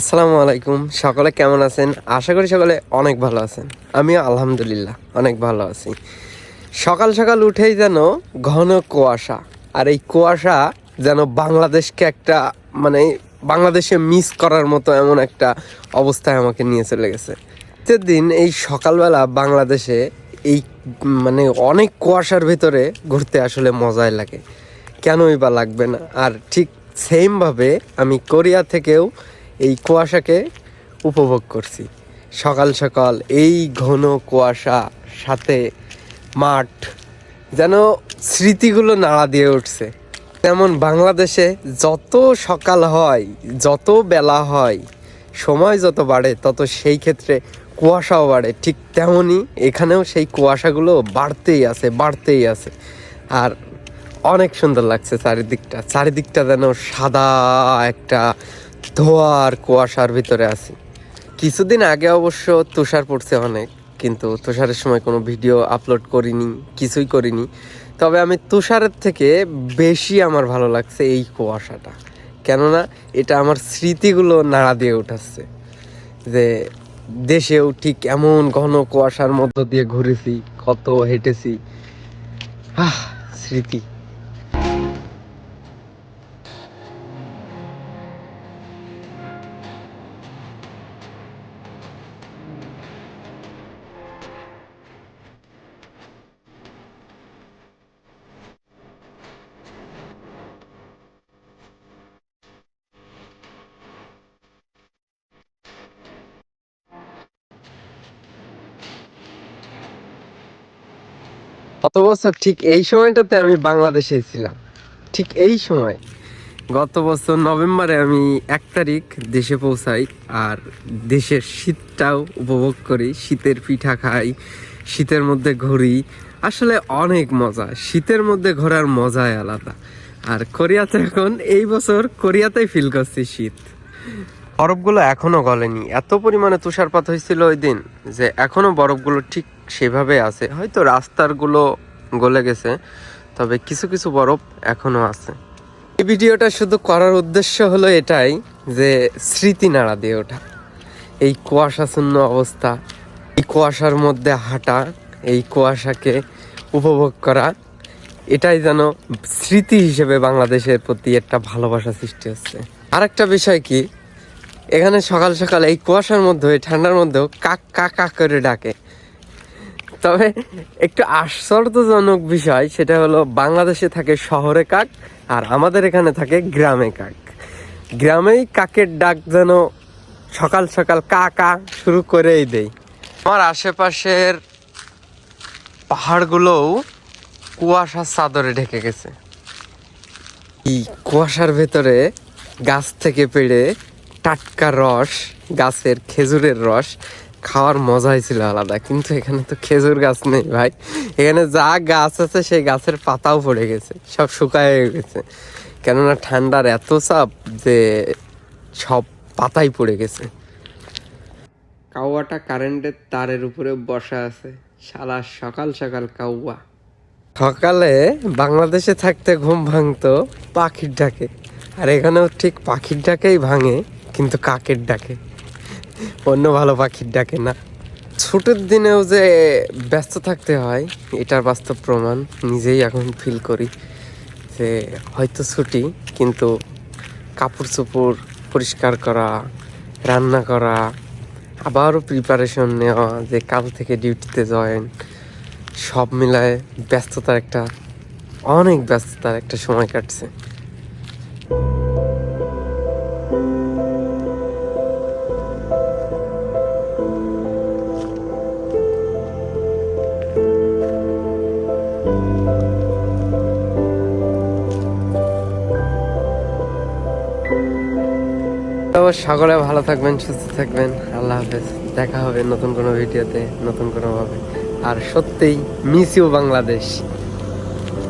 আসসালামু আলাইকুম। সকলে কেমন আছেন? আশা করি সকলে অনেক ভালো আছেন। আমি আলহামদুলিল্লাহ অনেক ভালো আছি। সকাল সকাল উঠেই যেন ঘন কুয়াশা। আর এই কুয়াশা যেন বাংলাদেশকে একটা মানে বাংলাদেশে মিস করার মতো এমন একটা অবস্থায় আমাকে নিয়ে চলে গেছে। দিন এই সকালবেলা বাংলাদেশে এই মানে অনেক কুয়াশার ভিতরে ঘুরতে আসলে মজাই লাগে। কেনই বা লাগবে না? আর ঠিক সেমভাবে আমি কোরিয়া থেকেও এই কুয়াশাকে উপভোগ করছি। সকাল সকাল এই ঘন কুয়াশা সাথে মাঠ যেন স্মৃতিগুলো নাড়া দিয়ে উঠছে। যেমন বাংলাদেশে যত সকাল হয়, যত বেলা হয়, সময় যত বাড়ে, তত সেই ক্ষেত্রে কুয়াশাও বাড়ে। ঠিক তেমনই এখানেও সেই কুয়াশাগুলো বাড়তেই আছে বাড়তেই আছে। আর অনেক সুন্দর লাগছে চারিদিকটা। চারিদিকটা যেন সাদা একটা ধোয়ার কুয়াশার ভিতরে আছি। কিছুদিন আগে অবশ্য তুষার পড়ছে অনেক, কিন্তু তুষারের সময় কোনো ভিডিও আপলোড করিনি, কিছুই করিনি। তবে আমি তুষারের থেকে বেশি আমার ভালো লাগছে এই কুয়াশাটা। কেননা এটা আমার স্মৃতিগুলো নাড়া দিয়ে উঠাচ্ছে। যে দেশেও ঠিক এমন ঘন কুয়াশার মধ্য দিয়ে ঘুরেছি, কত হেঁটেছি। আহ, স্মৃতি। গত বছর ঠিক এই সময়টাতে আমি বাংলাদেশে ছিলাম। ঠিক এই সময়। গত বছর নভেম্বরে আমি এক তারিখ দেশে পৌঁছাই আর দেশের শীতটাও উপভোগ করি। শীতের পিঠা খাই, শীতের মধ্যে ঘুরি। আসলে অনেক মজা। শীতের মধ্যে ঘোরার মজাই আলাদা। আর কোরিয়াতে এখন এই বছর কোরিয়াতেই ফিল করছি শীত। বরফগুলো এখনও গলেনি। এত পরিমাণে তুষারপাত হয়েছিল ওই দিন যে এখনও বরফগুলো ঠিক সেভাবে আছে। হয়তো রাস্তারগুলো গলে গেছে, তবে কিছু কিছু বরফ এখনও আছে। এই ভিডিওটা শুধু করার উদ্দেশ্য হলো এটাই যে স্মৃতি নাড়া দিয়ে ওঠা। এই কুয়াশাশূন্য অবস্থা, এই কুয়াশার মধ্যে হাঁটা, এই কুয়াশাকে উপভোগ করা, এটাই যেন স্মৃতি হিসেবে বাংলাদেশের প্রতি একটা ভালোবাসা সৃষ্টি হচ্ছে। আর একটা বিষয় কি? এখানে সকাল সকাল এই কুয়াশার মধ্যে, এই ঠান্ডার মধ্যেও কাক কাক করে ডাকে। তবে একটু আশ্চর্যজনক বিষয়, সেটা হলো বাংলাদেশে থাকে শহরে কাক আর আমাদের এখানে থাকে গ্রামে কাক। গ্রামেই কাকের ডাক যেন সকাল সকাল কা কা শুরু করেই দেই আমার আশেপাশের পাহাড়গুলোও কুয়াশার চাদরে ঢেকে গেছে। এই কুয়াশার ভেতরে গাছ থেকে পেড়ে টাটকা রস, গাছের খেজুরের রস, খাওয়ার মজাই ছিল আলাদা, কিন্তু এখানে তো খেজুর গাছ নেই ভাই। এখানে যা গাছ আছে সেই গাছের পাতাও পড়ে গেছে, সব শুকায় গেছে। কেননা ঠান্ডার এত চাপ যে সব পাতাই পড়ে গেছে। কাউয়াটা কারেন্টের তারের উপরে বসা আছে, সারা সকাল সকাল কাউয়া সকালে বাংলাদেশে থাকতে ঘুম ভাঙতো পাখির ডাকে, আর এখানেও ঠিক পাখির ডাকেই ভাঙে। কিন্তু কাকের ডাকে। অন্য ভালো পাখির ডাকে না। ছুটির দিনেও যে ব্যস্ত থাকতে হয়, এটার বাস্তব প্রমাণ নিজেই এখন ফিল করি যে হয়তো ছুটি, কিন্তু কাপড় চোপড় পরিষ্কার করা, রান্না করা, আবারও প্রিপারেশন নেওয়া, যে কাল থেকে ডিউটিতে জয়েন সব মিলায় ব্যস্ততার একটা, অনেক ব্যস্ততার একটা সময় কাটছে। সকলে, ভালো থাকবেন, সুস্থ থাকবেন। আল্লাহ হাফেজ। দেখা হবে নতুন কোনো ভিডিওতে, নতুন কোনোভাবে। আর সত্যিই মিস ইউ বাংলাদেশ।